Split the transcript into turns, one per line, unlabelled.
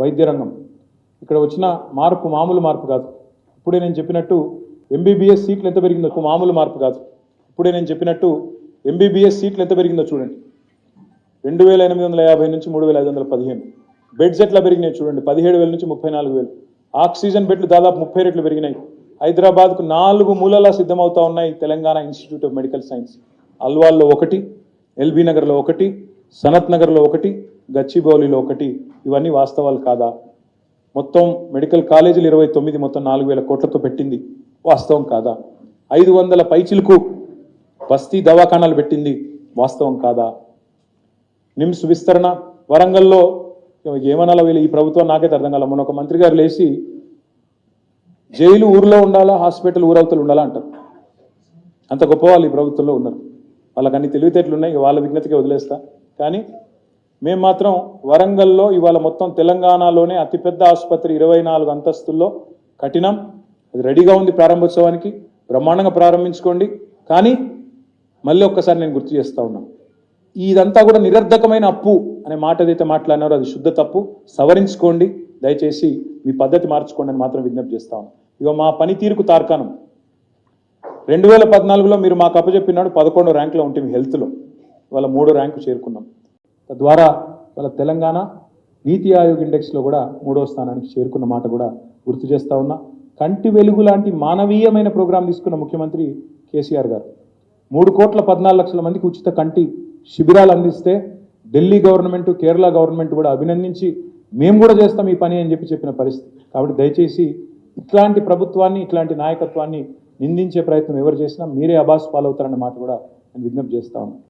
వైద్య రంగం ఇక్కడ వచ్చిన మార్పు మామూలు మార్పు కాదు. ఇప్పుడే నేను చెప్పినట్టు ఎంబీబీఎస్ సీట్లు ఎంత పెరిగిందో మామూలు మార్పు కాదు. ఇప్పుడే నేను చెప్పినట్టు ఎంబీబీఎస్ సీట్లు ఎంత పెరిగిందో చూడండి. రెండు వేల ఎనిమిది వందల యాభై నుంచి మూడు వేల ఐదు వందల పదిహేను. బెడ్స్ ఎట్లా పెరిగినాయి చూడండి. పదిహేడు వేల నుంచి ముప్పై నాలుగు వేలు. ఆక్సిజన్ బెడ్లు దాదాపు ముప్పై రెట్లు పెరిగినాయి. హైదరాబాద్కు నాలుగు మూలలా సిద్ధమవుతా ఉన్నాయి Telangana institute of medical science. అల్వాల్లో ఒకటి ఎల్బీ నగర్లో ఒకటి సనత్ నగర్లో ఒకటి గచ్చిబౌలిలో ఒకటి ఇవన్నీ వాస్తవాలు కాదా? మొత్తం మెడికల్ కాలేజీలు ఇరవై తొమ్మిది మొత్తం నాలుగు వేల కోట్లతో పెట్టింది. వాస్తవం కాదా? ఐదు వందల పైచిలకు బస్తీ దవాఖానాలు పెట్టింది. వాస్తవం కాదా? నిమ్స్ విస్తరణ వరంగల్లో ఏమనాలో వీళ్ళు ఈ ప్రభుత్వం నాకైతే అర్థం కాల. మొన్న ఒక మంత్రి గారు లేచి జైలు ఊర్లో ఉండాలా హాస్పిటల్ ఊరవతలు ఉండాలా అంటారు. అంత గొప్ప వాళ్ళు ఈ ప్రభుత్వంలో ఉన్నారు. వాళ్ళకి అన్ని తెలివితేటలు ఉన్నాయి వాళ్ళ విజ్ఞతకే వదిలేస్తా. కానీ మేము మాత్రం వరంగల్లో ఇవాళ మొత్తం తెలంగాణలోనే అతిపెద్ద ఆసుపత్రి ఇరవై నాలుగు అంతస్తుల్లో. కఠినం. అది రెడీగా ఉంది ప్రారంభోత్సవానికి. బ్రహ్మాండంగా ప్రారంభించుకోండి. కానీ మళ్ళీ ఒక్కసారి నేను గుర్తు చేస్తా ఉన్నాను ఇదంతా కూడా నిరర్ధకమైన అప్పు అనే మాట ఏదైతే మాట్లాడినారో అది శుద్ధ తప్పు. సవరించుకోండి. దయచేసి మీ పద్ధతి మార్చుకోండి అని మాత్రం విజ్ఞప్తి చేస్తా ఉన్నాను ఇక మా పనితీరుకు తార్కాణం. రెండు వేల పద్నాలుగులో మీరు మాకు అప్పచెప్పినాడు పదకొండో ర్యాంకులో ఉంటే మీ హెల్త్లో. ఇవాళ మూడో ర్యాంకు చేరుకున్నాం. తద్వారా ఇవాళ తెలంగాణ నీతి ఆయోగ్ ఇండెక్స్లో కూడా మూడో స్థానానికి చేరుకున్న మాట కూడా గుర్తు చేస్తా ఉన్నా. కంటి వెలుగు లాంటి మానవీయమైన ప్రోగ్రాం తీసుకున్న ముఖ్యమంత్రి కేసీఆర్ గారు. మూడు కోట్ల పద్నాలుగు లక్షల మందికి ఉచిత కంటి శిబిరాలు అందిస్తే ఢిల్లీ గవర్నమెంట్ కేరళ గవర్నమెంట్ కూడా అభినందించి మేము కూడా చేస్తాం ఈ పని అని చెప్పి చెప్పిన పరిస్థితి. కాబట్టి దయచేసి ఇట్లాంటి ప్రభుత్వాన్ని ఇట్లాంటి నాయకత్వాన్ని నిందించే ప్రయత్నం ఎవరు చేసినా మీరే అబాస్ పాలవుతారన్న మాట కూడా నేను విజ్ఞప్తి చేస్తా ఉన్నాను